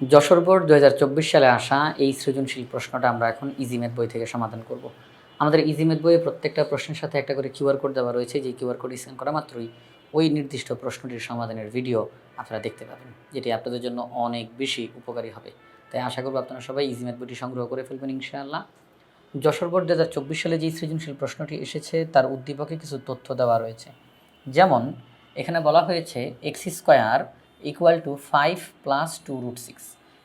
Jessore board দু হাজার চব্বিশ সালে আসা এই সৃজনশীল প্রশ্নটা আমরা এখন ইজিমেথ বই থেকে সমাধান করব। আমাদের ইজিমেথ বইয়ে প্রত্যেকটা প্রশ্নের সাথে একটা করে কিউআর কোড দেওয়া রয়েছে যে কিউআর কোড স্ক্যান করা মাত্রই ওই নির্দিষ্ট প্রশ্নটির সমাধানের ভিডিও আপনারা দেখতে পাবেন, যেটি আপনাদের জন্য অনেক বেশি উপকারী হবে। তাই আশা করব আপনারা সবাই ইজিমেথ বইটি সংগ্রহ করে ফেলবেন ইনশাআল্লাহ। যশোর বোর্ড দু হাজার চব্বিশ সালে যে সৃজনশীল প্রশ্নটি এসেছে, তার উদ্দীপকে কিছু তথ্য দেওয়া রয়েছে। যেমন, এখানে বলা হয়েছে, x square equal to five plus two root six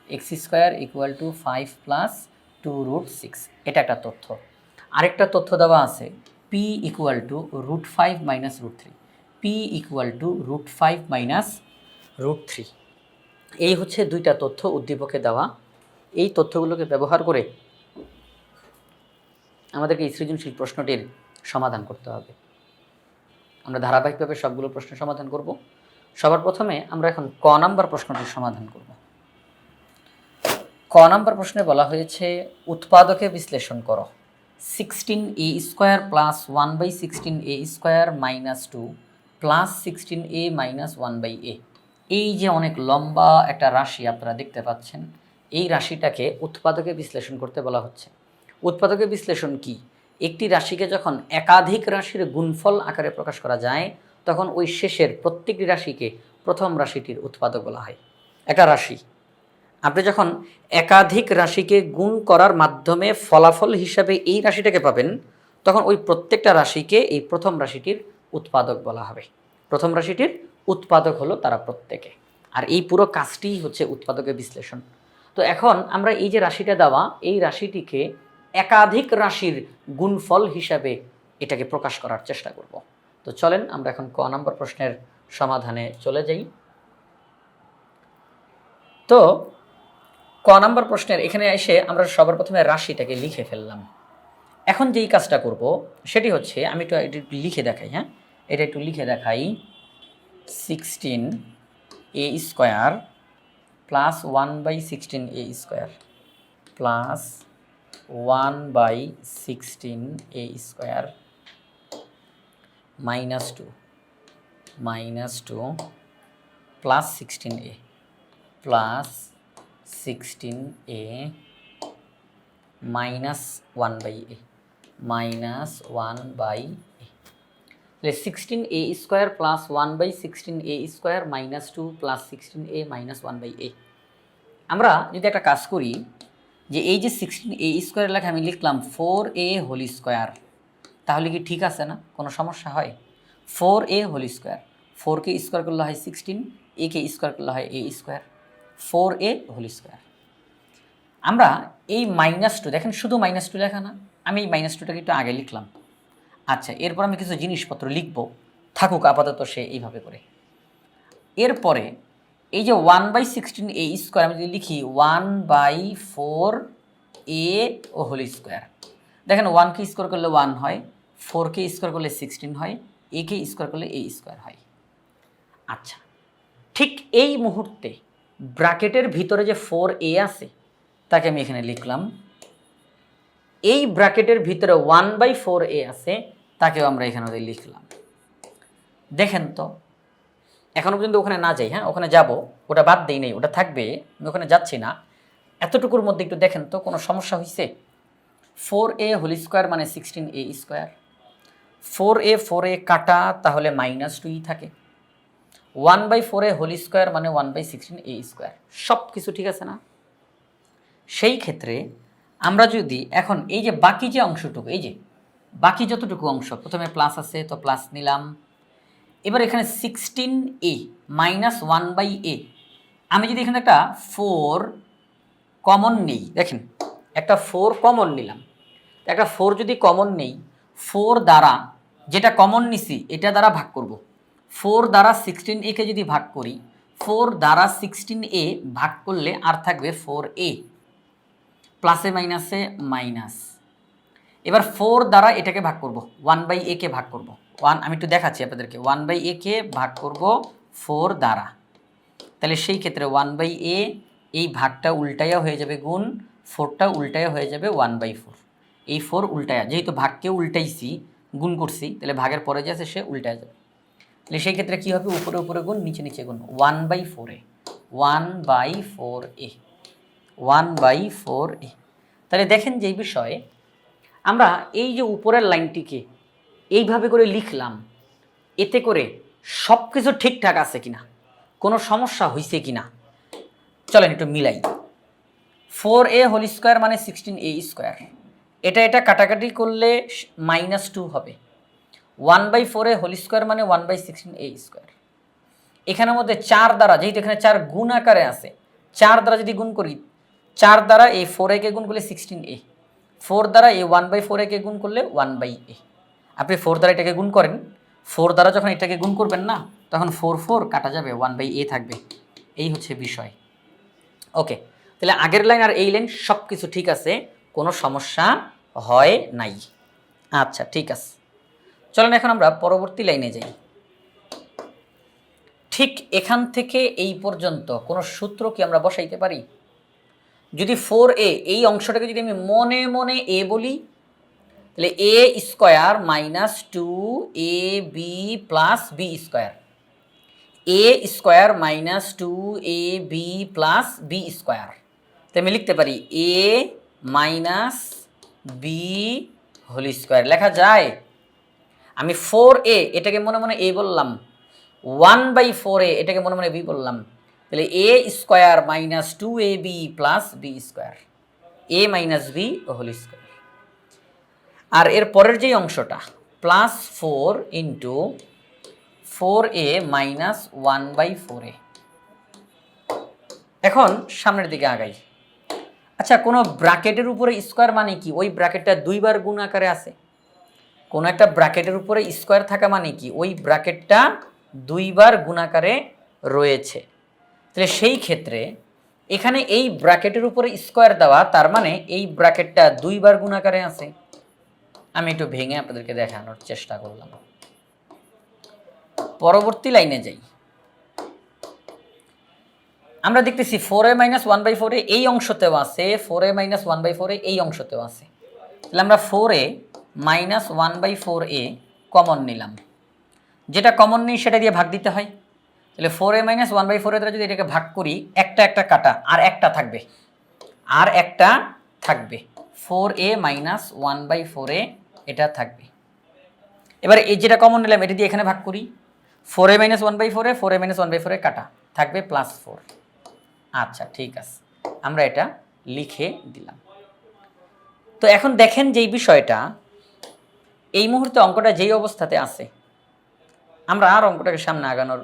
x square equal to five plus two root six এটা একটা তথ্য। আরেকটা তথ্য দেওয়া আছে। P equal to root five minus root three p equal to root five minus root three এই হচ্ছে দুইটা তথ্য উদ্দীপকে দেওয়া। এই তথ্যগুলোকে ব্যবহার করে আমাদেরকে সৃজনশীল প্রশ্নটির সমাধান করতে হবে। আমরা ধারাবাহিকভাবে সবগুলো প্রশ্নের সমাধান করব। সবার প্রথমে আমরা এখন ক নাম্বার প্রশ্নটির সমাধান করব। ক নাম্বার প্রশ্নে বলা হয়েছে, উৎপাদকে বিশ্লেষণ করো। Sixteen a square plus one by sixteen a square minus two plus sixteen a minus one by a এই যে অনেক লম্বা একটা রাশি আপনারা দেখতে পাচ্ছেন, এই রাশিটাকে উৎপাদকে বিশ্লেষণ করতে বলা হচ্ছে। উৎপাদকে বিশ্লেষণ কি? একটি রাশিকে যখন একাধিক রাশির গুণফল আকারে প্রকাশ করা যায় তখন ওই শেষের প্রত্যেকটি রাশিকে প্রথম রাশিটির উৎপাদক বলা হয়। একটা রাশি। আপনি যখন একাধিক রাশিকে গুণ করার মাধ্যমে ফলাফল হিসাবে এই রাশিটাকে পাবেন, তখন ওই প্রত্যেকটা রাশিকে এই প্রথম রাশিটির উৎপাদক বলা হবে। প্রথম রাশিটির উৎপাদক হলো তারা প্রত্যেকে। আর এই পুরো কাজটিই হচ্ছে উৎপাদকের বিশ্লেষণ। তো এখন আমরা এই যে রাশিটা দেওয়া, এই রাশিটিকে একাধিক রাশির গুণফল হিসাবে এটাকে প্রকাশ করার চেষ্টা করব। তো চলেন আমরা এখন ক নম্বর প্রশ্নের সমাধানে চলে যাই। তো ক নম্বর প্রশ্নের এখানে এসে আমরা সবার প্রথমে রাশিটাকে লিখে ফেললাম। এখন যেই কাজটা করব সেটি হচ্ছে আমি একটু এটা একটু লিখে দেখাই হ্যাঁ? এটা একটু লিখে দেখাই। Sixteen a square plus one by sixteen a square plus one by sixteen a square minus two minus two plus sixteen a plus sixteen a minus one by a minus one by a তাহলে sixteen a square plus one by sixteen a square minus two plus sixteen a minus one by a আমরা যদি একটা কাজ করি, যে এই যে sixteen এ square লেখা আমি লিখলাম ফোর এ হোল স্কোয়ার তাহলে কি ঠিক আছে না? কোনো সমস্যা হয়? ফোর এ হোল স্কোয়ার ফোরকে স্কোয়ার করলে হয় সিক্সটিন একে স্কোয়ার করলে হয় a square four a whole square আমরা এই মাইনাস টু দেখেন শুধু মাইনাস টু লেখা না, আমি এই মাইনাস টুটাকে একটু আগে লিখলাম। আচ্ছা এরপর আমি কিছু জিনিসপত্র লিখব। থাকুক আপাতত সে এইভাবে করে। এরপরে এই যে one by sixteen a square আমি যদি লিখি one by four a whole square দেখেন ওয়ানকে স্কোয়ার করলে ওয়ান হয় ফোরকে স্কোয়ার করলে সিক্সটিন হয় একে স্কোয়ার করলে এ স্কোয়ার হয়। আচ্ছা ঠিক এই মুহূর্তে ব্র্যাকেটের ভিতরে যে ফোর এ আছে, তাকে আমি এখানে লিখলাম। এই ব্র্যাকেটের ভিতরে ওয়ান বাই ফোর এ আছে, তাকেও আমরা এখানে লিখলাম। দেখেন তো এখনও পর্যন্ত ওখানে না যাই হ্যাঁ? ওখানে যাব, ওটা বাদ দেই নেই, ওটা থাকবে, আমি ওখানে যাচ্ছি না। এতটুকুর মধ্যে একটু দেখেন তো, কোনো সমস্যা হয়েছে ফোর এ হোল স্কোয়ার মানে sixteen a square. Four a four a কাটা, তাহলে মাইনাস টুই থাকে। One by four a whole square মানে one by sixteen a square. সব কিছু ঠিক আছে না? সেই ক্ষেত্রে আমরা যদি এখন এই যে বাকি যে অংশটুকু, এই যে বাকি যতটুকু অংশ, প্রথমে প্লাস আছে, তো প্লাস নিলাম। এবার এখানে sixteen a minus one by a, আমি যদি এখানে একটা ফোর কমন নেই, দেখেন একটা ফোর কমন নিলাম। একটা ফোর যদি কমন নেই ফোর দ্বারা যেটা কমন নিছি, এটা দ্বারা ভাগ করব। ফোর দ্বারা সিক্সটিন একে যদি ভাগ করি ফোর দ্বারা সিক্সটিন এ ভাগ করলে আর থাকবে ফোর এ প্লাসে মাইনাসে মাইনাস এবার ফোর দ্বারা এটাকে ভাগ করব ওয়ান বাই এ কে ভাগ করব। ওয়ান আমি একটু দেখাচ্ছি আপনাদেরকে। ওয়ান বাই এ কে ভাগ করব ফোর দ্বারা। তাহলে সেই ক্ষেত্রে ওয়ান বাই এ এই ভাগটা উল্টাইয়া হয়ে যাবে গুণ ফোরটা উল্টায় হয়ে যাবে ওয়ান বাই ফোর। এই ফোর উল্টায়া, যেহেতু ভাগকে উল্টাইছি, গুণ করছি, তাহলে ভাগের পরে যে আছে সে উল্টায় যাবে। তাহলে সেই ক্ষেত্রে কী হবে? উপরে উপরে গুণ, নিচে নিচে গুণ। ওয়ান বাই ফোরে one by four a. One by four a. তাহলে দেখেন যে বিষয়ে আমরা এই যে উপরের লাইনটিকে এইভাবে করে লিখলাম, এতে করে সব কিছু ঠিকঠাক আছে কিনা? কোনো সমস্যা হয়েছে কিনা? চলেন একটু মিলাই। ফোর এ হোল স্কোয়ার মানে সিক্সটিন এ স্কোয়ার। এটা এটা কাটাকাটি করলে মাইনাস টু হবে। One by four a whole square মানে one by sixteen a square. এখানের মধ্যে চার দ্বারা, যেহেতু এখানে চার গুণ আকারে আছে, চার দ্বারা যদি গুণ করি, চার দ্বারা এই ফোর একে গুণ করলে সিক্সটিন এ। ফোর দ্বারা এই ওয়ান বাই ফোর একে গুণ করলে ওয়ান বাই এ। আপনি ফোর দ্বারা এটাকে গুণ করেন, ফোর দ্বারা যখন এটাকে গুণ করবেন না, তখন ফোর ফোর কাটা যাবে, ওয়ান বাই এ থাকবে। এই হচ্ছে বিষয়। ওকে তাহলে আগের লাইন আর এই লাইন সব কিছু ঠিক আছে, কোনো সমস্যা হয় নাই। আচ্ছা ঠিক আছে। চলেন এখন আমরা পরবর্তী লাইনে যাই। ঠিক এখান থেকে এই পর্যন্ত কোনো সূত্র কি আমরা বসাইতে পারি? যদি ফোর এ এই অংশটাকে যদি আমি মনে মনে এ বলি, তাহলে a square minus two a b plus b square a square minus two a b plus b square তো আমি লিখতে পারি a minus b whole square লেখা যায়? আমি ফোর এ এটাকে মনে মনে এ বললাম। ওয়ান বাই ফোর এ এটাকে মনে মনে বি বললাম। তাহলে a square minus two a b plus b square a minus b whole square আর এর পরের যে অংশটা plus four into four a minus one by four a এখন সামনের দিকে আগাই। আচ্ছা কোনো ব্র্যাকেটের উপরে স্কোয়ার মানে কি? ওই ব্র্যাকেটটা দুইবার গুণ আকারে আছে। কোনো একটা ব্র্যাকেটের উপরে স্কোয়ার থাকা মানে কি? ওই ব্র্যাকেটটা দুইবার গুণাকারে রয়েছে। তাহলে সেই ক্ষেত্রে এখানে এই ব্র্যাকেটের উপরে স্কোয়ার দেওয়া, তার মানে এই ব্র্যাকেটটা দুইবার গুণাকারে আছে। আমি একটু ভেঙে আপনাদেরকে দেখানোর চেষ্টা করলাম। পরবর্তী লাইনে যাই। আমরা দেখতেছি four a minus one by ফোরে এই অংশতেও আছে four a minus one by ফোরে এই অংশতেও আছে তাহলে আমরা four a minus one by four a common নিলাম যেটা কমন নিই সেটা দিয়ে ভাগ দিতে হয় তাহলে four a minus one by four দ্বারা যদি এটাকে ভাগ করি একটা একটা কাটা আর একটা থাকবে আর একটা থাকবে four a minus one by four a এটা থাকবে এবার এই যেটা কমন নিলাম এটা দিয়ে এখানে ভাগ করি four a minus one by four a four a minus one by four a কাটা থাকবে প্লাস ফোর আচ্ছা ঠিক আছে। আমরা এটা লিখে দিলাম। তো এখন দেখেন যেই বিষয়টা, এই মুহূর্তে অঙ্কটা যেই অবস্থাতে আছে, আমরা আর অঙ্কটাকে সামনে আগানোর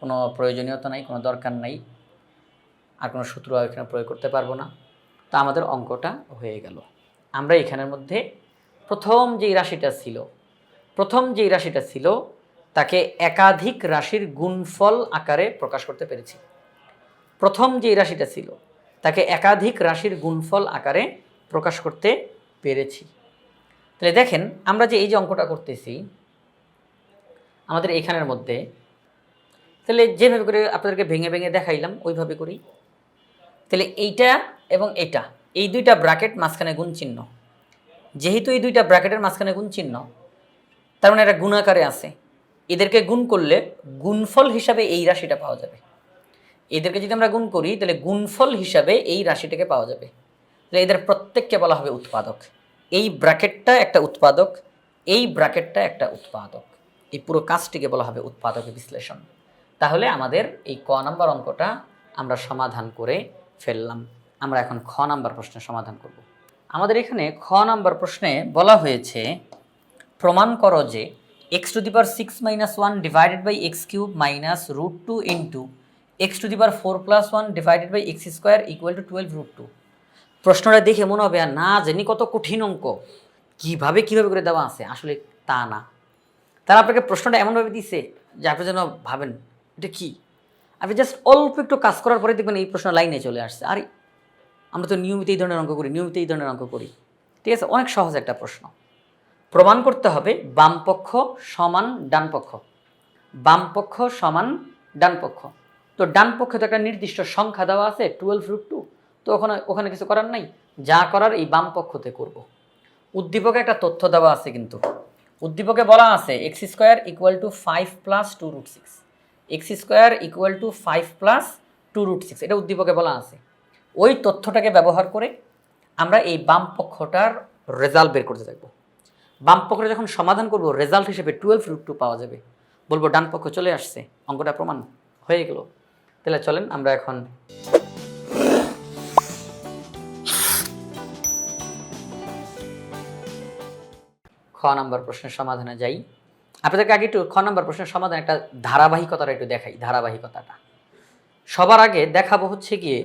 কোনো প্রয়োজনীয়তা নাই, কোনো দরকার নাই, আর কোনো সূত্র এখানে প্রয়োগ করতে পারব না। তা আমাদের অঙ্কটা হয়ে গেল। আমরা এখানের মধ্যে প্রথম যেই রাশিটা ছিল, প্রথম যেই রাশিটা ছিল, তাকে একাধিক রাশির গুণফল আকারে প্রকাশ করতে পেরেছি। প্রথম যেই রাশিটা ছিল, তাকে একাধিক রাশির গুণফল আকারে প্রকাশ করতে পেরেছি। তাহলে দেখেন, আমরা যে এই যে অঙ্কটা করতেছি, আমাদের এখানের মধ্যে, তাহলে যেভাবে করে আপনাদেরকে ভেঙে ভেঙে দেখাইলাম, ওইভাবে করি। তাহলে এইটা এবং এটা, এই দুইটা ব্র্যাকেট মাঝখানে গুণ চিহ্ন। যেহেতু এই দুইটা ব্র্যাকেটের মাঝখানে গুণ চিহ্ন, তার মানে এটা গুণাকারে আছে। এদেরকে গুণ করলে গুণফল হিসাবে এই রাশিটা পাওয়া যাবে। এদেরকে যদি আমরা গুণ করি, তাহলে গুণফল হিসাবে এই রাশিটাকে পাওয়া যাবে। তাহলে এদের প্রত্যেককে বলা হবে উৎপাদক। এই ব্র্যাকেটটা একটা উৎপাদক, এই ব্র্যাকেটটা একটা উৎপাদক। এই পুরো কাজটিকে বলা হবে উৎপাদক বিশ্লেষণ। তাহলে আমাদের এই ক নাম্বার অঙ্কটা আমরা সমাধান করে ফেললাম। আমরা এখন খ নাম্বার প্রশ্নের সমাধান করব। আমাদের এখানে খ নাম্বার প্রশ্নে বলা হয়েছে, প্রমাণ করো যে x to the power six minus one divided by x cube minus root two into x to the power four plus one divided by x square equal to twelve root two প্রশ্নটা দেখে মনে হবে, আর না, জানি কত কঠিন অঙ্ক। কীভাবে কীভাবে করে দেওয়া আছে? আসলে তা না। তারা আপনাকে প্রশ্নটা এমনভাবে দিছে যে আপনি যেন ভাবেন, এটা কি? আপনি জাস্ট অল্প একটু কাজ করার পরে দেখবেন এই প্রশ্ন লাইনে চলে আসছে। আরে, আমরা তো নিয়মিত এই ধরনের অঙ্ক করি, নিয়মিত এই ধরনের অঙ্ক করি। ঠিক আছে, অনেক সহজ একটা প্রশ্ন। প্রমাণ করতে হবে বামপক্ষ সমান ডানপক্ষ বামপক্ষ সমান ডানপক্ষ তো ডান পক্ষে তো একটা নির্দিষ্ট সংখ্যা দেওয়া আছে টুয়েলভ রুট টু তো ওখানে ওখানে কিছু করার নাই। যা করার এই বাম পক্ষতে করব। উদ্দীপকে একটা তথ্য দেওয়া আছে কিন্তু। উদ্দীপকে বলা আছে x square equal to five plus two root six x square equal to five plus two root six এটা উদ্দীপকে বলা আছে। ওই তথ্যটাকে ব্যবহার করে আমরা এই বাম পক্ষটার রেজাল্ট বের করতে থাকব। বাম পক্ষটা যখন সমাধান করব রেজাল্ট হিসেবে টুয়েলভ রুট টু পাওয়া যাবে। বলব, ডান পক্ষ চলে আসছে। অঙ্কটা প্রমাণ হয়ে গেল। তাহলে চলেন, আমরা এখন খ নাম্বার প্রশ্নের সমাধানে যাই। আপনাদেরকে আগে একটু খ নাম্বার প্রশ্নের সমাধান একটা ধারাবাহিকতাটা একটু দেখাই, ধারাবাহিকতাটা। সবার আগে দেখাবো হচ্ছে গিয়ে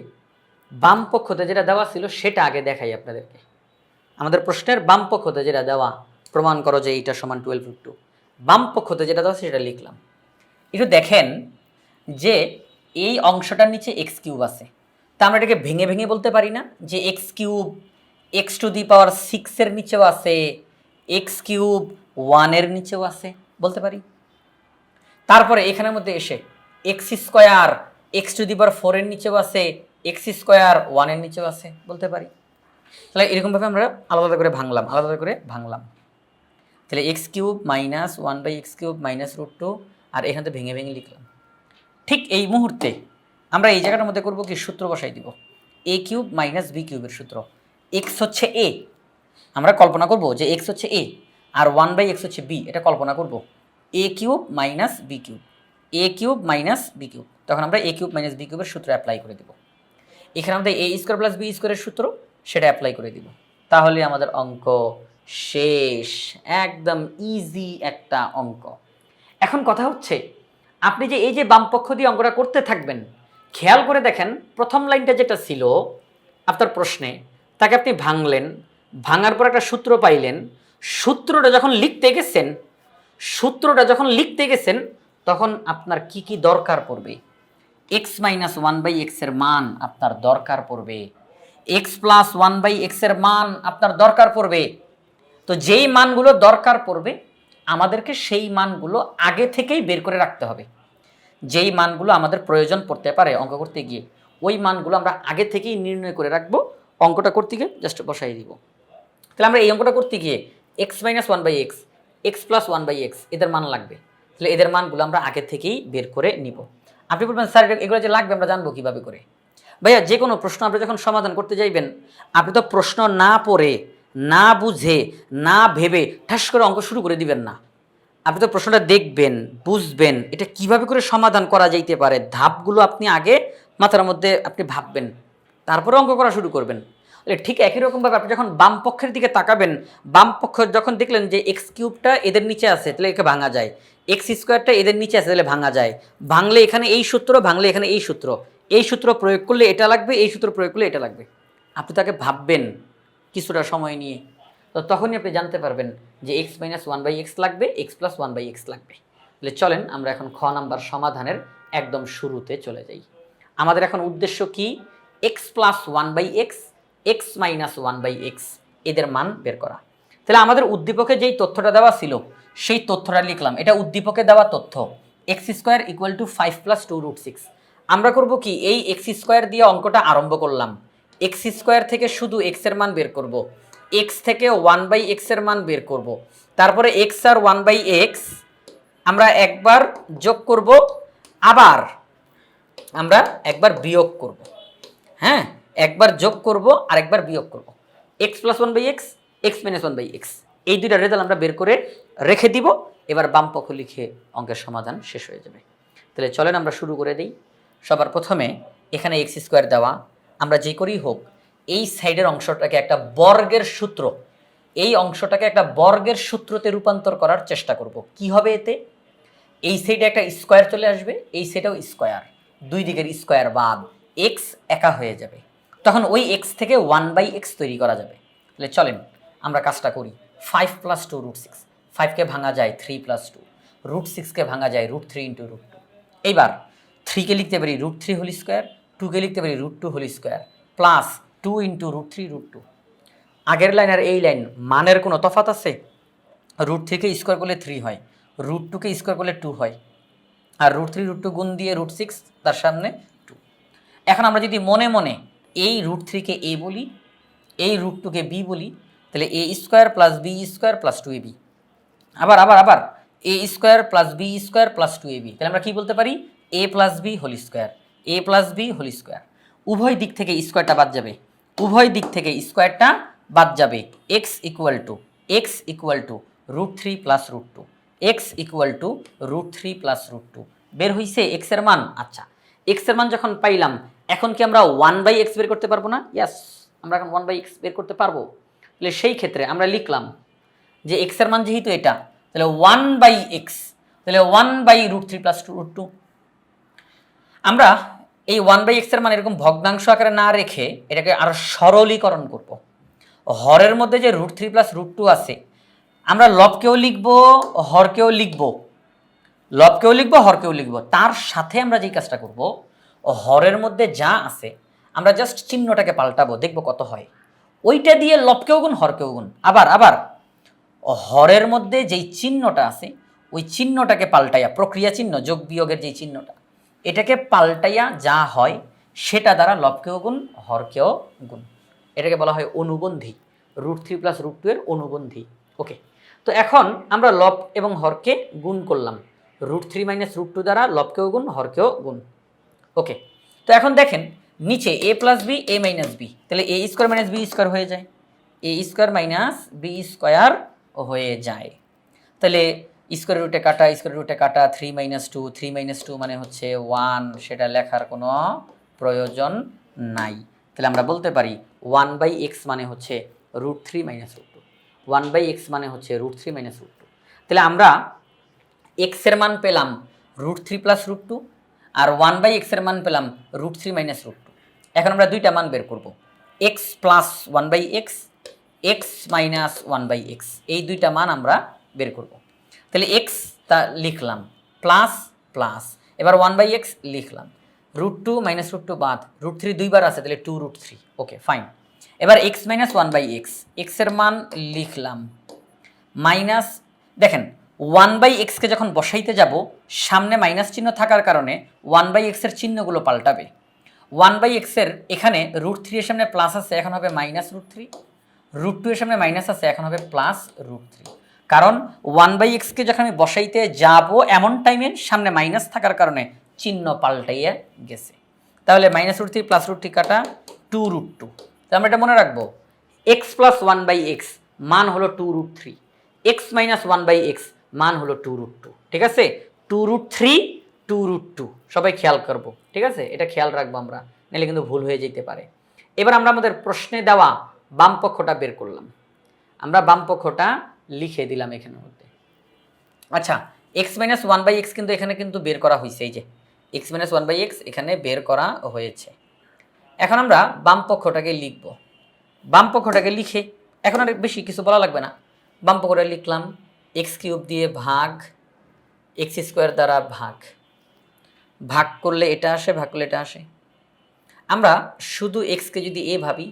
বাম পক্ষতে যেটা দেওয়া ছিল সেটা আগে দেখাই আপনাদেরকে। আমাদের প্রশ্নের বাম পক্ষতে যেটা দেওয়া, প্রমাণ করো যে এইটা সমান টুয়েলভ টু বাম পক্ষতে যেটা দেওয়া সেটা লিখলাম। একটু দেখেন যে এই অংশটার নিচে এক্স কিউব আছে। তা আমরা এটাকে ভেঙে ভেঙে বলতে পারি না যে x cube x to the power সিক্সের নিচেও আছে এক্স কিউব ওয়ানের নিচেও আছে, বলতে পারি। তারপরে এখানের মধ্যে এসে x square x to the power ফোরের নিচেও আছে এক্স স্কোয়ার ওয়ানের নিচেও আছে, বলতে পারি। তাহলে এরকমভাবে আমরা আলাদা করে ভাঙলাম, আলাদা করে ভাঙলাম। তাহলে x cube minus one by x cube minus root two আর এখান থেকে ভেঙে ভেঙে লিখলাম। ঠিক এই মুহূর্তে আমরা এই জায়গাটার মধ্যে করব কি? সূত্র বসাই দিব। এ কিউব মাইনাস বি কিউবের সূত্র। এক্স হচ্ছে এ আমরা কল্পনা করব যে এক্স হচ্ছে এ আর ওয়ান বাই এক্স হচ্ছে বি এটা কল্পনা করব। A cube minus b cube. A cube minus b cube. তখন আমরা এ কিউব মাইনাস বি কিউবের সূত্র অ্যাপ্লাই করে দেব। এখানে আমাদের এ স্কোয়ার প্লাস বি স্কোয়ারের সূত্র, সেটা অ্যাপ্লাই করে দিব। তাহলে আমাদের অঙ্ক শেষ। একদম ইজি একটা অঙ্ক। এখন কথা হচ্ছে আপনি যে এই যে বামপক্ষ দিয়ে অঙ্কটা করতে থাকবেন, খেয়াল করে দেখেন, প্রথম লাইনটা যেটা ছিল আপনার প্রশ্নে, তাকে আপনি ভাঙলেন, ভাঙার পর একটা সূত্র পাইলেন, সূত্রটা যখন লিখতে গেছেন, সূত্রটা যখন লিখতে গেছেন, তখন আপনার কি কি দরকার পড়বে? এক্স মাইনাস ওয়ান বাই এক্সের মান আপনার দরকার পড়বে। এক্স প্লাস ওয়ান বাই এক্সের মান আপনার দরকার পড়বে। তো যেই মানগুলো দরকার পড়বে আমাদেরকে সেই মানগুলো আগে থেকেই বের করে রাখতে হবে। যেই মানগুলো আমাদের প্রয়োজন পড়তে পারে অঙ্ক করতে গিয়ে, ওই মানগুলো আমরা আগে থেকেই নির্ণয় করে রাখব। অঙ্কটা করতে গিয়ে জাস্ট বসাই দিব। তাহলে আমরা এই অঙ্কটা করতে গিয়ে x minus one by x x plus one by x এদের মান লাগবে। তাহলে এদের মানগুলো আমরা আগে থেকেই বের করে নিব। আপনি বলবেন, স্যার এগুলো যে লাগবে আমরা জানব কীভাবে করে? ভাইয়া যে কোনো প্রশ্ন আপনি যখন সমাধান করতে যাইবেন, আপনি তো প্রশ্ন না পড়ে না বুঝে, না ভেবে ঠাস করে অঙ্ক শুরু করে দিবেন না। আপনি তো প্রশ্নটা দেখবেন, বুঝবেন, এটা কীভাবে করে সমাধান করা যাইতে পারে? ধাপগুলো আপনি আগে মাথার মধ্যে আপনি ভাববেন, তারপরে অঙ্ক করা শুরু করবেন। ঠিক একই রকমভাবে আপনি যখন বাম পক্ষের দিকে তাকাবেন, বাম পক্ষ যখন দেখলেন যে এক্স কিউবটা এদের নিচে আছে, তাহলে একে ভাঙা যায়। এক্স স্কোয়ারটা এদের নিচে আছে, তাহলে ভাঙা যায়। ভাঙলে এখানে এই সূত্র, ভাঙলে এখানে এই সূত্র। এই সূত্র প্রয়োগ করলে এটা লাগবে, এই সূত্র প্রয়োগ করলে এটা লাগবে। আপনি তাকে ভাববেন কিছুটা সময় নিয়ে। তো তখনই আপনি জানতে পারবেন যে x minus one by x লাগবে x plus one by x লাগবে। তাহলে চলেন আমরা এখন খ নাম্বার সমাধানের একদম শুরুতে চলে যাই। আমাদের এখন উদ্দেশ্য কি? X plus one by x x minus one by x এদের মান বের করা। তাহলে আমাদের উদ্দীপকে যেই তথ্যটা দেওয়া ছিল, সেই তথ্যটা লিখলাম। এটা উদ্দীপকে দেওয়া তথ্য। X square equal to five plus two root six আমরা করব কি? এই এক্স স্কোয়ার দিয়ে অঙ্কটা আরম্ভ করলাম। এক্স স্কোয়ার থেকে শুধু এক্সের মান বের করব। এক্স থেকে ওয়ান বাই এক্সের মান বের করব। তারপরে এক্স আর ওয়ান বাই এক্স আমরা একবার যোগ করব, আবার আমরা একবার বিয়োগ করব। হ্যাঁ একবার যোগ করব আর একবার বিয়োগ করব। X plus one by x x minus one by x এই দুইটা রেজাল্ট আমরা বের করে রেখে দিব। এবার বাম পক্ষ লিখে অঙ্কের সমাধান শেষ হয়ে যাবে। তাহলে চলেন আমরা শুরু করে দিই। সবার প্রথমে এখানে এক্স স্কোয়ার দেওয়া। আমরা যে করেই হোক, এই সাইডের অংশটাকে একটা বর্গের সূত্র, এই অংশটাকে একটা বর্গের সূত্রতে রূপান্তর করার চেষ্টা করব। কি হবে এতে? এই সাইডে একটা স্কোয়ার চলে আসবে, এই সাইডেও স্কোয়ার দুই দিকের স্কোয়ার বাদ এক্স একা হয়ে যাবে। তখন ওই এক্স থেকে ওয়ান বাই এক্স তৈরি করা যাবে। তাহলে চলেন, আমরা কাজটা করি। Five plus two root six ফাইভকে ভাঙা যায় থ্রি প্লাস টু রুট সিক্সকে ভাঙা যায় root three into root two এইবার থ্রিকে লিখতে পারি রুট থ্রি হোল স্কোয়ার টুকে লিখতে পারি root two whole square plus two into root three root two আগের লাইন আর এই লাইন মানের কোনো তফাত আছে? রুট থেকে স্কোয়ার করলে থ্রি হয় রুট টুকে স্কোয়ার করলে টু হয়, আর রুট থ্রি রুট টু গুণ দিয়ে রুট সিক্স তার সামনে টু এখন আমরা যদি মনে মনে এই রুট থ্রিকে এ বলি, এই রুট টুকে বি বলি, তাহলে a square plus b square plus two a b আবার আবার আবার a square plus b square plus two a b তাহলে আমরা কী বলতে পারি? A plus b whole square a plus b whole square উভয় দিক থেকে স্কোয়ারটা বাদ যাবে। উভয় দিক থেকে স্কোয়ারটা বাদ যাবে। X equal to x equal to root three plus root two x equal to root three plus root two বের হইছে এক্সের মান? আচ্ছা এক্সের মান যখন পাইলাম, এখন কি আমরা ওয়ান বাই এক্স বের করতে পারব না? ইয়াস আমরা এখন ওয়ান বাই এক্স বের করতে পারব। তাহলে সেই ক্ষেত্রে আমরা লিখলাম যে এক্সের মান যেহেতু এটা, তাহলে ওয়ান বাই এক্স তাহলে one by root three plus two root two আমরা এই ওয়ান বাই এক্সের মানে এরকম ভগ্নাংশ আকারে না রেখে এটাকে আরও সরলীকরণ করব। হরের মধ্যে যে root three plus root two আছে, আমরা লবকেও লিখব, হরকেও লিখব। লবকেও লিখব, হরকেও লিখব। তার সাথে আমরা যেই কাজটা করব, হরের মধ্যে যা আছে, আমরা জাস্ট চিহ্নটাকে পাল্টাবো, দেখব কত হয়। ওইটা দিয়ে লবকেও গুণ, হরকেও গুণ। আবার আবার, হরের মধ্যে যেই চিহ্নটা আছে, ওই চিহ্নটাকে পাল্টাইয়া প্রক্রিয়া চিহ্ন যোগ বিয়োগের যেই চিহ্নটা এটাকে পাল্টাইয়া যা হয়, সেটা দ্বারা লবকেও গুণ, হরকেও গুণ। এটাকে বলা হয় অনুবন্ধী। Root three plus root two এর অনুবন্ধী। ওকে, তো এখন আমরা লব এবং হরকে গুণ করলাম। Root three minus root two দ্বারা লবকেও গুণ, হরকেও গুণ। ওকে, তো এখন দেখেন, নিচে a plus b, a minus b. তাহলে a square minus b square হয়ে যায়। A square minus b square হয়ে যায়। তাহলে স্কোয়ার রুটে কাটা, স্কোয়ার রুটে কাটা three minus two three minus two মানে হচ্ছে ওয়ান সেটা লেখার কোনো প্রয়োজন নাই। তাহলে আমরা বলতে পারি ওয়ান বাই এক্স মানে হচ্ছে root three minus root two one by x মানে হচ্ছে root three minus root two তাহলে আমরা এক্সের মান পেলাম root three plus root two R one by এক্সের মান পেলাম root three minus root two এখন আমরা দুইটা মান বের করব। X plus one by x x minus one by x এই দুইটা মান আমরা বের করব। তাহলে এক্স তা লিখলাম প্লাস প্লাস এবার ওয়ান বাই এক্স লিখলাম। Root two minus root two বাদ রুট থ্রি দুইবার আছে, তাহলে two root three okay fine এবার x minus one by x এক্সের মান লিখলাম মাইনাস দেখেন ওয়ান বাই এক্সকে যখন বসাইতে যাব, সামনে মাইনাস চিহ্ন থাকার কারণে ওয়ান বাই এক্সের চিহ্নগুলো পাল্টাবে। ওয়ান বাই এক্সের এখানে রুট থ্রি এর সামনে প্লাস আছে, এখন হবে minus root three root two এর সামনে মাইনাস আছে, এখন হবে প্লাস রুট থ্রি কারণ ওয়ান বাই এক্সকে যখন আমি বসাইতে যাব এমন টাইমে সামনে মাইনাস থাকার কারণে চিহ্ন পাল্টাইয়া গেছে। তাহলে minus root three plus root three কাটা টু রুট টু তো আমরা এটা মনে রাখব x plus one by x মান হলো two root three x minus one by x মান হলো টু রুট টু ঠিক আছে? Two root three two root two সবাই খেয়াল করব। ঠিক আছে? এটা খেয়াল রাখব আমরা, নাহলে কিন্তু ভুল হয়ে যেতে পারে। এবার আমরা আমাদের প্রশ্নে দেওয়া বাম পক্ষটা বের করলাম। আমরা বাম পক্ষটা লিখে দিলাম এখানের মধ্যে। আচ্ছা x minus one by x কিন্তু এখানে কিন্তু বের করা হয়েছে এই যে। X minus one by x এখানে বের করা হয়েছে। এখন আমরা বাম পক্ষটাকে লিখব। বাম পক্ষটাকে লিখে, এখন আর বেশি কিছু বলা লাগবে না। বাম পক্ষটা লিখলাম এক্স কিউব দিয়ে ভাগ এক্স স্কোয়ার দ্বারা ভাগ। ভাগ করলে এটা আসে, ভাগ করলে এটা আসে। আমরা শুধু এক্সকে যদি এ ভাবি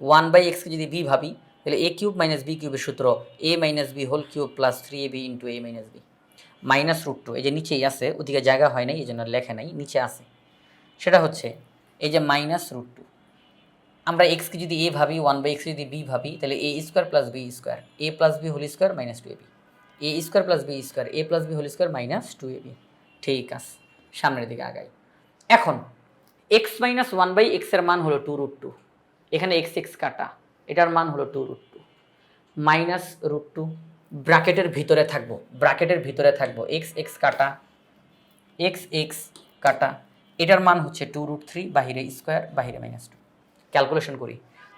ওয়ান বাই এক্সকে যদি বি ভাবি তাহলে এ কিউব মাইনাস বি কিউবের সূত্র a minus b whole cube plus three a b into a minus b minus root two এই যে নিচেই আছে, ওদিকে জায়গা হয় নাই এই জন্য লেখা নাই, নিচে আছে। সেটা হচ্ছে, এই যে মাইনাস রুট টু আমরা এক্সকে যদি এ ভাবি ওয়ান বাই এক্স যদি বি ভাবি, তাহলে a square plus b square a plus b whole square minus two a b a square plus b square a plus b whole square minus two a b ঠিক আছে, সামনের দিকে আগাই। এখন x minus one by এক্সের মান হলো two root two এখানে এক্স এক্স কাটা। এটার মান হলো two root two minus root two ব্র্যাকেটের ভিতরে থাকব ব্র্যাকেটের ভিতরে থাকব এক্স এক্স কাটা এক্স এক্স কাটা, এটার মান হচ্ছে টু রুট থ্রি বাহিরে স্কোয়ার বাহিরে মাইনাস টু ক্যালকুলেশন করি।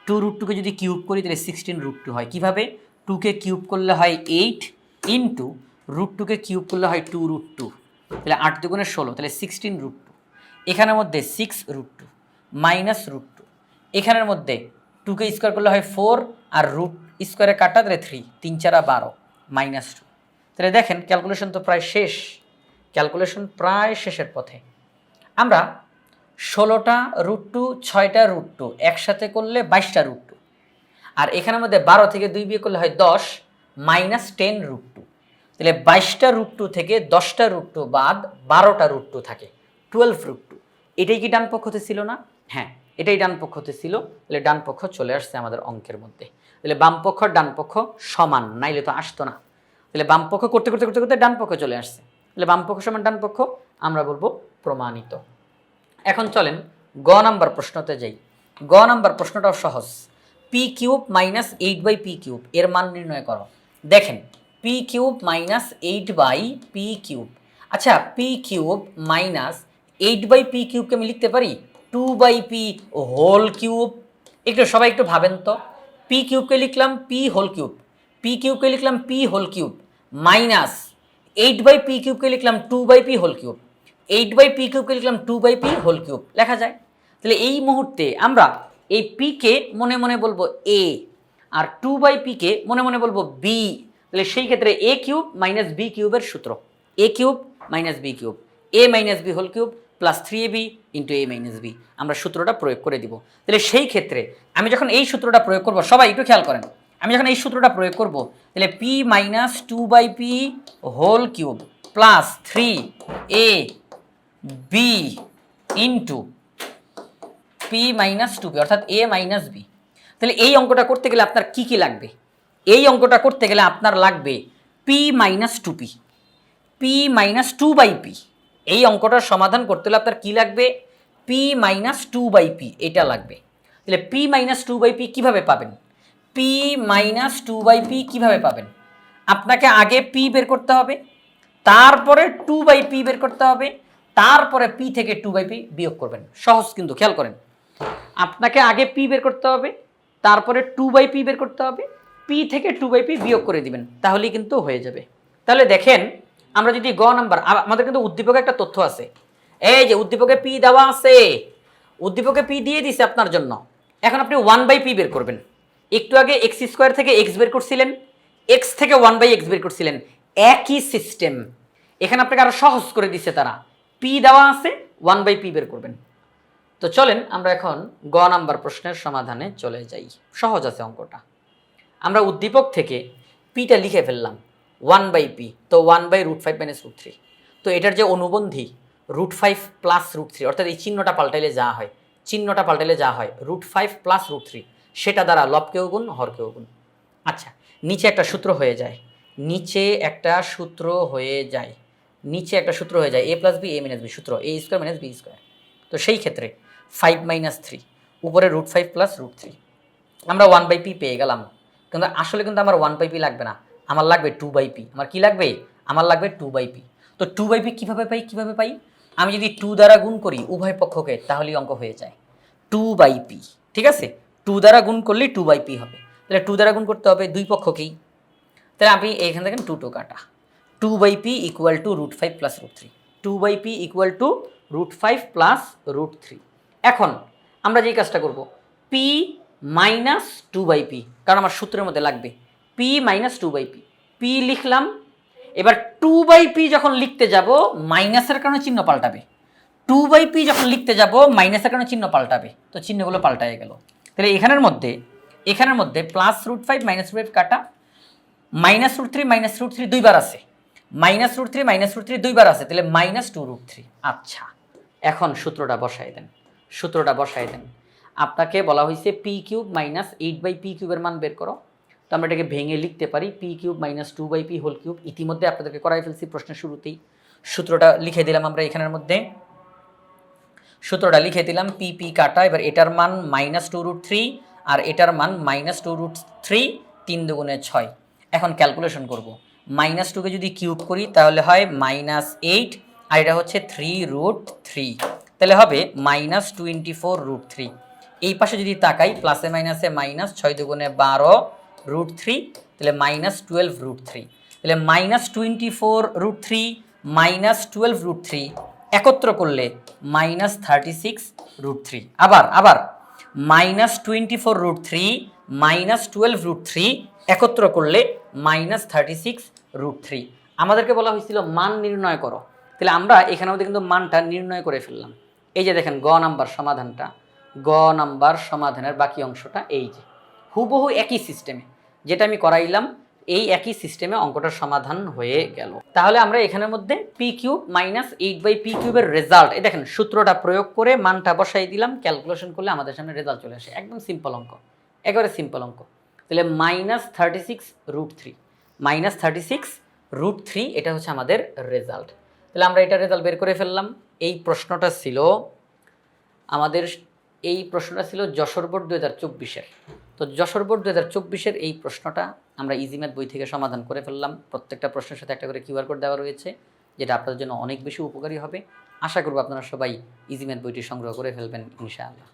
টু রুট টুকে যদি কিউব করি, তাহলে সিক্সটিন রুট টু হয়। কীভাবে? টুকে কিউব করলে হয় এইট ইন্টু রুট টুকে কিউব করলে হয় টু রুট টু তাহলে আট দুগুণে ষোলো, তাহলে সিক্সটিন রুট টু এখানের মধ্যে six root two minus root two এখানের মধ্যে টুকে স্কোয়ার করলে হয় ফোর আর রুট স্কোয়ারে কাটা, তাহলে থ্রি তিন, চারা বারো মাইনাস টু তাহলে দেখেন ক্যালকুলেশন তো প্রায় শেষ। ক্যালকুলেশন প্রায় শেষের পথে। আমরা ষোলোটা রুট টু ছয়টা রুট টু একসাথে করলে বাইশটা রুট টু আর এখানের মধ্যে বারো থেকে দুই বিয়ে করলে হয় দশ মাইনাস টেন রুট টু তাহলে বাইশটা রুট টু থেকে দশটা রুট টু বাদ বারোটা রুট টু থাকে। টুয়েলভ রুট টু এটাই কি ডান পক্ষতে ছিল না? হ্যাঁ এটাই ডান পক্ষতে ছিল, তাহলে ডান পক্ষ চলে আসছে আমাদের অঙ্কের মধ্যে। তাহলে বাম পক্ষ ডান পক্ষ সমান, নাইলে তো আসতো না। তাহলে বাম পক্ষ করতে করতে করতে করতে ডান পক্ষ চলে আসছে। তাহলে বাম পক্ষ সমান ডান পক্ষ, আমরা বলব প্রমাণিত। এখন চলেন গ নাম্বার প্রশ্নতে যাই। গ নাম্বার প্রশ্নটাও সহজ। P cube minus eight by p cube, এর মান নির্ণয় করো। দেখেন, p cube minus eight by p cube. আচ্ছা p cube minus eight by p কিউবকে আমি লিখতে পারি? Two by p whole cube. একটু সবাই একটু ভাবেন তো। পি কিউবকে লিখলাম পি হোল কিউব। পি কিউবকে লিখলাম p whole cube. Minus eight by p কিউবকে লিখলাম two by p whole cube. Eight by p কিউবকে লিখলাম two by p whole cube. লেখা যায়। তাহলে এই মুহূর্তে আমরা এই পিকে মনে মনে বলব এ আর টু বাই পিকে মনে মনে বলব বি। তাহলে সেই ক্ষেত্রে এ কিউব মাইনাস বি কিউবের সূত্র। A cube minus b cube. A minus b whole cube. Plus three a b into a minus b আমরা সূত্রটা প্রয়োগ করে দিব। তাহলে সেই ক্ষেত্রে আমি যখন এই সূত্রটা প্রয়োগ করব, সবাই একটু খেয়াল করেন, আমি যখন এই সূত্রটা প্রয়োগ করব, তাহলে p minus two by p whole cube plus three a b into p minus two p অর্থাৎ এ মাইনাস বি তাহলে এই অঙ্কটা করতে গেলে আপনার কি কি লাগবে? এই অঙ্কটা করতে গেলে আপনার লাগবে p minus two p p minus two by p এই অঙ্কটার সমাধান করতে হলে আপনার কী লাগবে? P minus two by p এটা লাগবে। তাহলে p minus two by p কীভাবে পাবেন? P minus two by p কীভাবে পাবেন? আপনাকে আগে পি বের করতে হবে, তারপরে টু বাই পি বের করতে হবে, তারপরে পি থেকে টু বাই পি বিয়োগ করবেন। সহজ কিন্তু, খেয়াল করেন। আপনাকে আগে পি বের করতে হবে, তারপরে টু বাই পি বের করতে হবে পি থেকে টু বাই পি বিয়োগ করে দিবেন, তাহলেই কিন্তু হয়ে যাবে। তাহলে দেখেন আমরা যদি গ নাম্বার আমাদের কিন্তু উদ্দীপকে একটা তথ্য আছে। এই যে উদ্দীপকে পি দেওয়া আছে, উদ্দীপকে পি দিয়ে দিছে আপনার জন্য। এখন আপনি ওয়ান বাই পি বের করবেন। একটু আগে এক্স স্কোয়ার থেকে এক্স বের করছিলেন এক্স থেকে ওয়ান বাই এক্স বের করছিলেন। একই সিস্টেম এখানে আপনাকে আরও সহজ করে দিছে তারা। পি দেওয়া আছে ওয়ান বাই পি বের করবেন। তো চলেন আমরা এখন গ নাম্বার প্রশ্নের সমাধানে চলে যাই। সহজ আছে অঙ্কটা। আমরা উদ্দীপক থেকে পিটা লিখে ফেললাম। ওয়ান বাই পি তো one by root five minus root three তো এটার যে অনুবন্ধী root five plus root three অর্থাৎ এই চিহ্নটা পাল্টাইলে যা হয়, চিহ্নটা পাল্টাইলে যা হয় root five plus root three সেটা দ্বারা লবকেও গুণ, হরকেও গুণ। আচ্ছা নিচে একটা সূত্র হয়ে যায়। নিচে একটা সূত্র হয়ে যায়। নিচে একটা সূত্র হয়ে যায় a plus b a minus b সূত্র a square minus b square তো সেই ক্ষেত্রে ফাইভ মাইনাস থ্রি উপরে root five plus root three আমরা ওয়ান বাই পি পেয়ে গেলাম। কিন্তু আসলে কিন্তু আমার ওয়ান বাই পি লাগবে না। আমার লাগবে টু বাই পি আমার কি লাগবে? আমার লাগবে টু বাই পি তো টু বাই পি কীভাবে পাই? কীভাবে পাই? আমি যদি টু দ্বারা গুণ করি উভয় পক্ষকে, তাহলেই অঙ্ক হয়ে যায়। টু বাই পি ঠিক আছে? টু দ্বারা গুণ করলেই টু বাই পি হবে। তাহলে টু দ্বারা গুণ করতে হবে দুই পক্ষকেই। তাহলে আপনি এখান থেকে টু টু কাটা two by p equal to root five plus root three two by p equal to root five plus root three এখন, আমরা যেই কাজটা করব p minus two by p কারণ আমার সূত্রের মধ্যে লাগবে। P minus two by p p লিখলাম, এবার টু বাই পি যখন লিখতে যাব মাইনাসের কারণে চিহ্ন পাল্টাবে। টু বাই পি যখন লিখতে যাব মাইনাসের কারণে চিহ্ন পাল্টাবে। তো চিহ্নগুলো পাল্টায় গেল। তাহলে এখানের মধ্যে এখানের মধ্যে plus root five minus root five কাটা। Minus root three minus root three দুইবার আছে। Minus root three minus root three দুইবার আছে। তাহলে মাইনাস টু রুট থ্রি আচ্ছা এখন সূত্রটা বসাই দেন। সূত্রটা বসাই দেন। আপনাকে বলা হয়েছে p cube minus eight by p কিউবের মান বের করো। তো আমরা এটাকে ভেঙে লিখতে পারি p cube minus two by p whole cube. ইতিমধ্যে আপনাদেরকে করাই ফেলছি প্রশ্নের শুরুতেই। সূত্রটা লিখে দিলাম আমরা এখানের মধ্যে। সূত্রটা লিখে দিলাম পি পি কাটা, এবার এটার মান মাইনাস টু রুট থ্রি আর এটার মান মাইনাস টু রুট থ্রি তিন দুগুণে ছয়। এখন ক্যালকুলেশন করব। মাইনাস টুকে যদি কিউব করি তাহলে হয় মাইনাস এইট আর এটা হচ্ছে থ্রি রুট থ্রি তাহলে হবে minus twenty four root three এই পাশে যদি তাকাই প্লাসে মাইনাসে মাইনাস ছয় দুগুণে বারো রুট থ্রি তাহলে মাইনাস টুয়েলভ রুট থ্রি তাহলে minus twenty four root three minus twelve root three একত্র করলে minus thirty six root three আবার আবার minus twenty four root three minus twelve root three একত্র করলে minus thirty six root three আমাদেরকে বলা হয়েছিল মান নির্ণয় করো। তাহলে আমরা এখানে মধ্যে কিন্তু মানটা নির্ণয় করে ফেললাম। এই যে দেখেন, গ নাম্বার সমাধানটা, গ নাম্বার সমাধানের বাকি অংশটা এই যে। হুবহু একই সিস্টেমে যেটা আমি করাইলাম, এই একই সিস্টেমে অঙ্কটার সমাধান হয়ে গেল। তাহলে আমরা এখানের মধ্যে p cube minus eight by p কিউবের রেজাল্ট এই দেখেন সূত্রটা প্রয়োগ করে মানটা বসাই দিলাম ক্যালকুলেশন করলে আমাদের সামনে রেজাল্ট চলে আসে। একদম সিম্পল অঙ্ক, একেবারে সিম্পল অঙ্ক। তাহলে minus thirty six root three minus thirty six root three এটা হচ্ছে আমাদের রেজাল্ট তাহলে আমরা এটা রেজাল্ট বের করে ফেললাম। এই প্রশ্নটা ছিল আমাদের, এই প্রশ্নটা ছিল যশোর বোর্ড দু হাজার চব্বিশের। তো যশোর বোর্ড দু হাজার চব্বিশের এই প্রশ্নটা আমরা ইজিম্যাথ বই থেকে সমাধান করে ফেললাম। প্রত্যেকটা প্রশ্নের সাথে একটা করে কিউআর কোড দেওয়া রয়েছে, যেটা আপনাদের জন্য অনেক বেশি উপকারী হবে। আশা করব আপনারা সবাই ইজিম্যাথ বইটি সংগ্রহ করে ফেলবেন, ইনশাআল্লাহ।